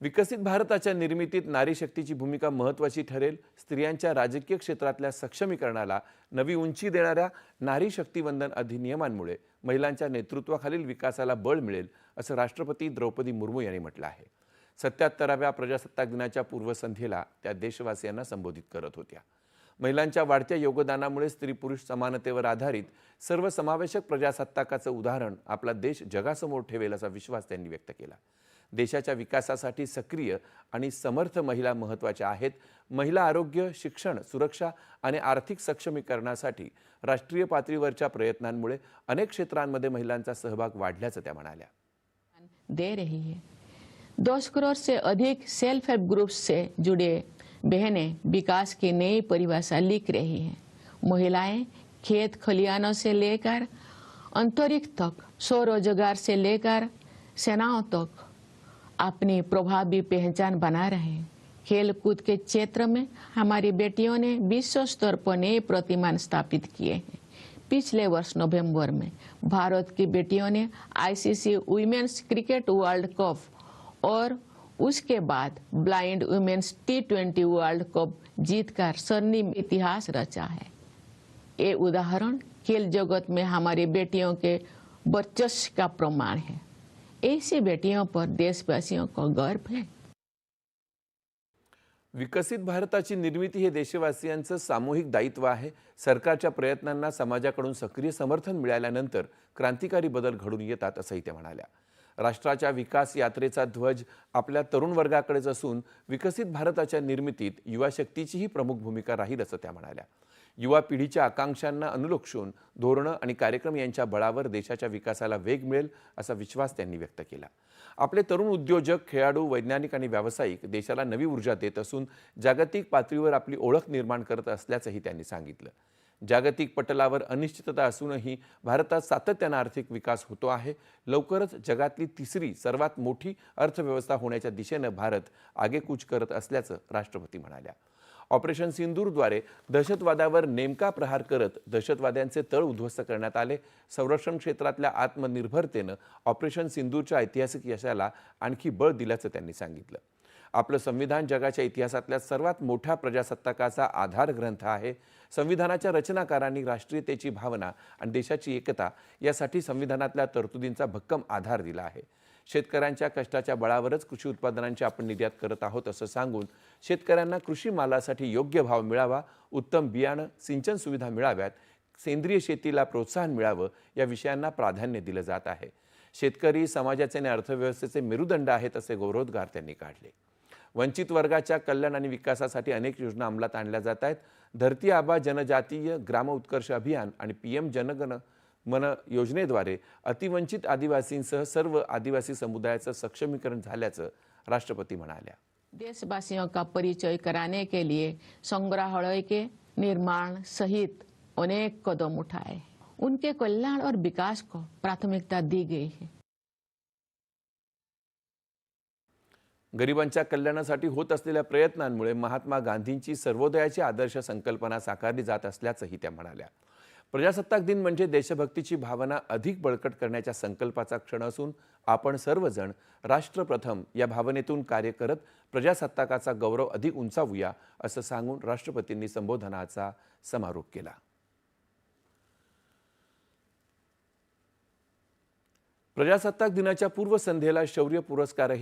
विकसित भारताच्या निर्मितीत नारी शक्तीची भूमिका महत्त्वाची ठरेल. स्त्रियांच्या राजकीय क्षेत्रातल्या सक्षमीकरणाला नवी उंची देणाऱ्या नारी शक्तीवंदन अधिनियमांमुळे महिलांच्या नेतृत्वाखालील विकासाला बळ मिळेल असं राष्ट्रपती द्रौपदी मुर्मू यांनी म्हटलं आहे. सत्याहत्तराव्या प्रजासत्ताक दिनाच्या पूर्वसंध्येला त्या देशवासियांना संबोधित करत होत्या. महिलांच्या वाढत्या योगदानामुळे स्त्री पुरुष समानतेवर आधारित सर्वसमावेशक प्रजासत्ताकाचं उदाहरण आपला देश जगासमोर ठेवेल असा विश्वास त्यांनी व्यक्त केला. देशाच्या विकासासाठी सक्रिय आणि समर्थ महिला महत्त्वाच्या आहेत. महिला आरोग्य शिक्षण सुरक्षा आणि आर्थिक सक्षमीकरणासाठी राष्ट्रीय पातळीवरच्या प्रयत्नांमुळे अनेक क्षेत्रांमध्ये महिलांचा सहभाग वाढल्याचं त्या म्हणाल्या. दे रही है. दस करोड़ से अधिक सेल्फ हेल्प ग्रुप्स से जुड़े बहनें विकास की नई परिभाषा लिख रही हैं। महिलाएं खेत खलियानों से लेकर अंतरिक्ष तक स्वरोजगार से लेकर सेनाओं तक अपनी प्रभावी पहचान बना रहे हैं। खेल कूद के क्षेत्र में हमारी बेटियों ने विश्व स्तर पर नए प्रतिमान स्थापित किए हैं। पिछले वर्ष नवंबर में भारत की बेटियों ने ICC women's cricket world cup और उसके बाद blind women's T twenty world cup जीतकर स्वर्णिम इतिहास रचा है। ये उदाहरण खेल जगत में हमारी बेटियों के वर्चस्व का प्रमाण है। ऐसी बेटियों पर देशवासियों को गर्व है। विकसित भारताची निर्मिती हे देशवासियांचं सामूहिक दायित्व आहे. सरकारच्या प्रयत्नांना समाजाकडून सक्रिय समर्थन मिळाल्यानंतर क्रांतिकारी बदल घडून येतात असंही त्या म्हणाल्या. राष्ट्राच्या विकास यात्रेचा ध्वज आपल्या तरुण वर्गाकडेच असून विकसित भारताच्या निर्मितीत युवा शक्तीचीही प्रमुख भूमिका राहील असं त्या म्हणाल्या. युवा पिढीच्या आकांक्षांना अनुलक्षून धोरणं आणि कार्यक्रम यांच्या बळावर देशाच्या विकासाला वेग मिळेल असा विश्वास त्यांनी व्यक्त केला. आपले तरुण उद्योजक खेळाडू वैज्ञानिक आणि व्यावसायिक देशाला नवी ऊर्जा देत असून जागतिक पातळीवर आपली ओळख निर्माण करत असल्याचंही त्यांनी सांगितलं. जागतिक पटलावर अनिश्चितता असूनही भारतात सातत्यानं आर्थिक विकास होतो आहे. लवकरच जगातली तिसरी सर्वात मोठी अर्थव्यवस्था होण्याच्या दिशेनं भारत आगेकूच करत असल्याचं राष्ट्रपती म्हणाल्या. ऑपरेशन सिंदूरद्वारे दहशतवादावर नेमका प्रहार करत दहशतवाद्यांचे तळ उद्ध्वस्त करण्यात आले. संरक्षण क्षेत्रातल्या आत्मनिर्भरतेनं ऑपरेशन सिंदूरच्या ऐतिहासिक यशाला आणखी बळ दिल्याचं त्यांनी सांगितलं. आपलं संविधान जगाच्या इतिहासातल्या सर्वात मोठ्या प्रजासत्ताकाचा आधार ग्रंथ आहे. संविधानाच्या रचनाकारांनी राष्ट्रीयतेची भावना आणि देशाची एकता यासाठी संविधानातल्या तरतुदींचा भक्कम आधार दिला आहे. शेतकऱ्यांच्या कष्टाच्या बळावरच कृषी उत्पादनांची आपण निर्यात करत आहोत असं सांगून शेतकऱ्यांना कृषी मालासाठी योग्य भाव मिळावा उत्तम बियाणं सिंचन सुविधा मिळाव्यात सेंद्रिय शेतीला प्रोत्साहन मिळावं या विषयांना प्राधान्य दिलं जात आहे. शेतकरी समाजाचे आणि अर्थव्यवस्थेचे मेरुदंड आहेत असे गौरवोद्गार त्यांनी काढले. वंचित वर्गाच्या कल्याण आणि विकासासाठी अनेक योजना अंमलात आणल्या जात आहेत. धरती आबा जनजातीय ग्राम उत्कर्ष अभियान आणि पी एम जनगण मन योजनेद्वारे अतिवंचित आदिवासींसह सर्व आदिवासी समुदायाचं सक्षमीकरण झाल्याचं राष्ट्रपती म्हणाल्या. देशवासियों का परिचय कराने के लिए संग्रहालय के निर्माण सहित अनेक कदम उठाए. उनके कल्याण और विकास को प्राथमिकता दी गई है. गरिबांच्या कल्याणासाठी होत असलेल्या प्रयत्नांमुळे महात्मा गांधींची सर्वोदयाची आदर्श संकल्पना साकारली जात असल्याचंही त्या म्हणाल्या. प्रजासत्ताक दिन म्हणजे देशभक्तीची भावना अधिक बळकट करण्याच्या संकल्पाचा क्षण असून आपण सर्वजण राष्ट्रप्रथम या भावनेतून कार्य करत प्रजासत्ताकाचा गौरव अधिक उंचावूया असं सांगून राष्ट्रपतींनी संबोधनाचा समारोप केला. प्रजासत्ताक दिनाच्या पूर्वसंध्येला शौर्य पुरस्कारही